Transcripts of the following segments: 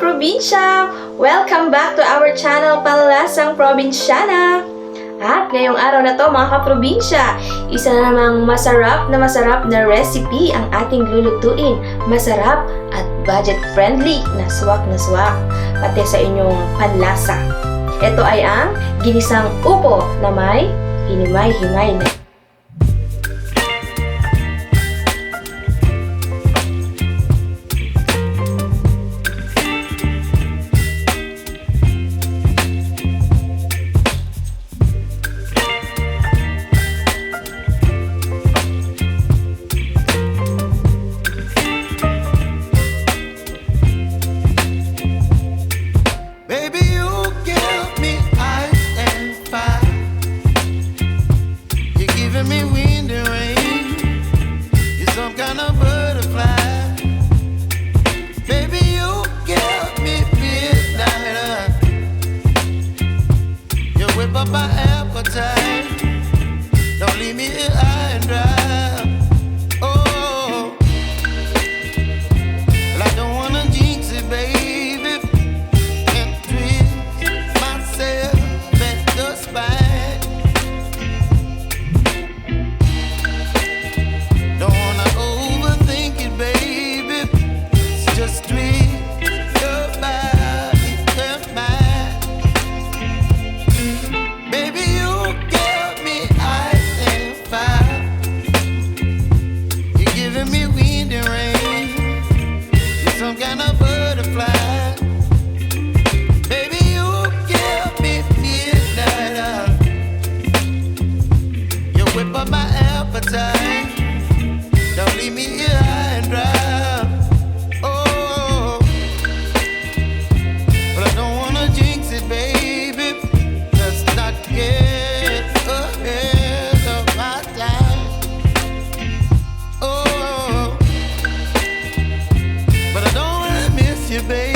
probinsya! Welcome back to our channel Palalasang Probinsyana! At ngayong araw na to mga kaprobinsya, isa na namang masarap na masarap na recipe ang ating lulutuin. Masarap at budget-friendly na swak na swak, pati sa inyong panlasa. Ito ay ang ginisang upo na may hinimay-himay na me wind and rain. You're some kind of butterfly. Baby.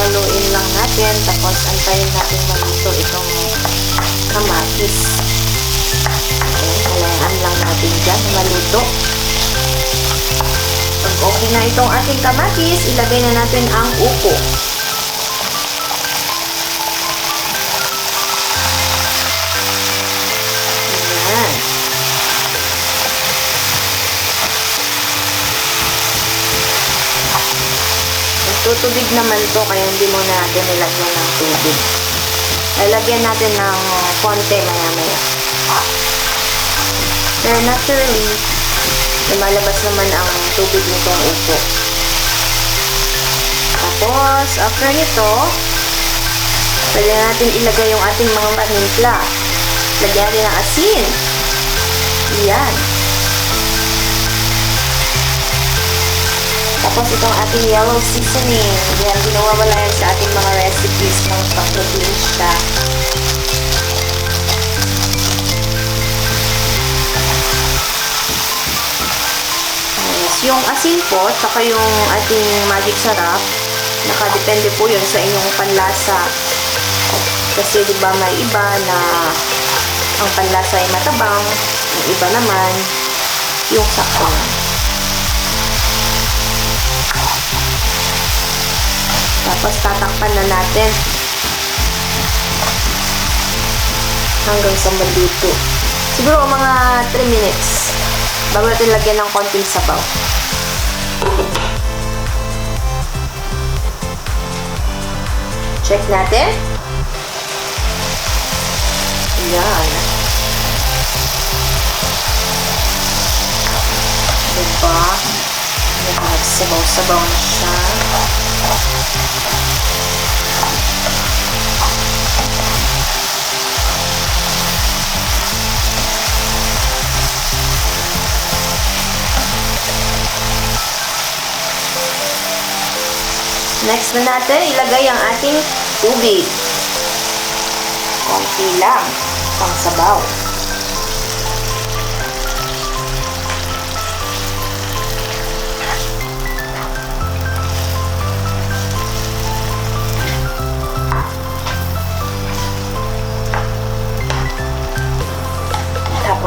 Hahalo-haloin lang natin tapos antayin natin maluto itong kamatis. Ayan, halayaan lang natin dyan maluto. Pag okay na itong ating kamatis, ilagay na natin ang upo. Tubig naman to, kaya hindi mo natin nilagyan ng tubig. Lalagyan natin ng konti maya-maya. Pero naturally, lumalabas naman ang tubig nitong upo. Tapos, after nito, pwede natin ilagay yung ating mga manimpla. Lagyan natin ng asin. Yan. Tapos itong ating yellow seasoning. Yan, ginawawala yan sa ating mga recipes ng paprobinsya. Yung asin po, saka yung ating magic sarap, nakadepende po yun sa inyong panlasa. Kasi di ba may iba na ang panlasa ay matabang, ang iba naman yung sakto Tapos tatakpan na natin hanggang sa maluto. Siguro mga 3 minutes bago natin lagyan ng konting sabaw. Check natin. Yan. Diba? Yan, sabaw-sabaw na siya. Next na natin, ilagay ang ating tubig. Konti lang, pang sabaw.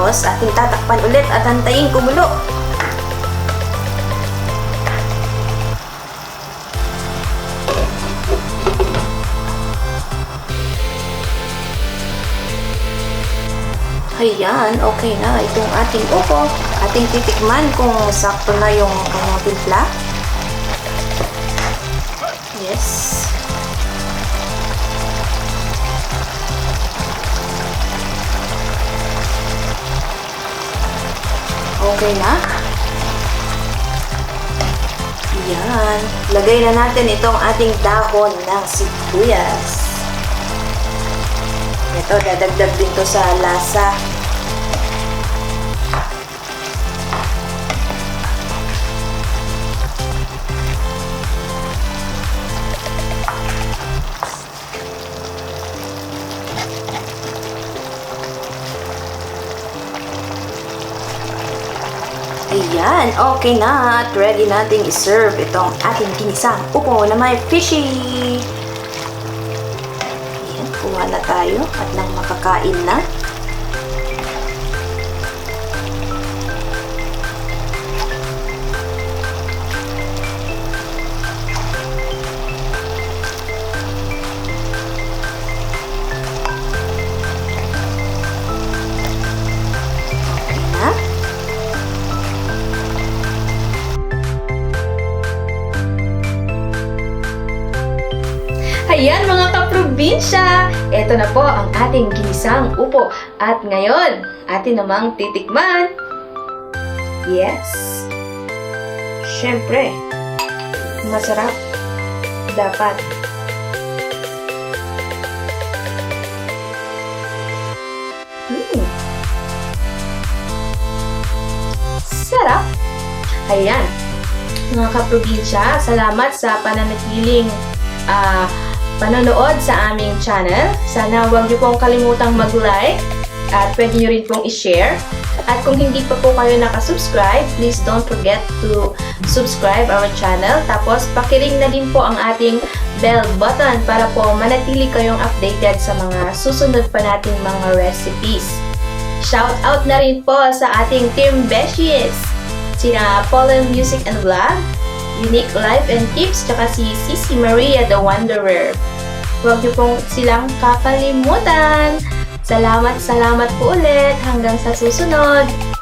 Tapos, ating tatakpan ulit at hantayin kumulo. Ayan, okay na. Itong ating upo. Ating titikman kung sakto na yung kanyang timpla. Yes. Okay na. Yan. Lagay na natin itong ating dahon ng sibuyas. Ito, dadagdag din to sa lasa. Ayan, okay na at ready nating iserve itong ating ginisang upo na may fishy. Ayan, kuha na tayo at nang makakain na. Mga kaprobinsya! Ito na po ang ating ginisang upo. At ngayon, atin namang titikman. Yes. Siyempre, masarap. Dapat. Hmm. Sarap. Ayan. Mga kaprobinsya, salamat sa pananatiling ah, panonood sa aming channel. Sana huwag niyo pong kalimutang mag-like at pwede niyo rin pong i-share. At kung hindi pa po kayo nakasubscribe, please don't forget to subscribe our channel. Tapos, pakiring na din po ang ating bell button para po manatili kayong updated sa mga susunod pa nating mga recipes. Shout out na rin po sa ating Team Beshies! Sina Pollen Music and Vlog, Unique Life and Tips, tsaka si Sisi Maria the Wanderer. Huwag niyo pong silang kakalimutan. Salamat, salamat po ulit. Hanggang sa susunod.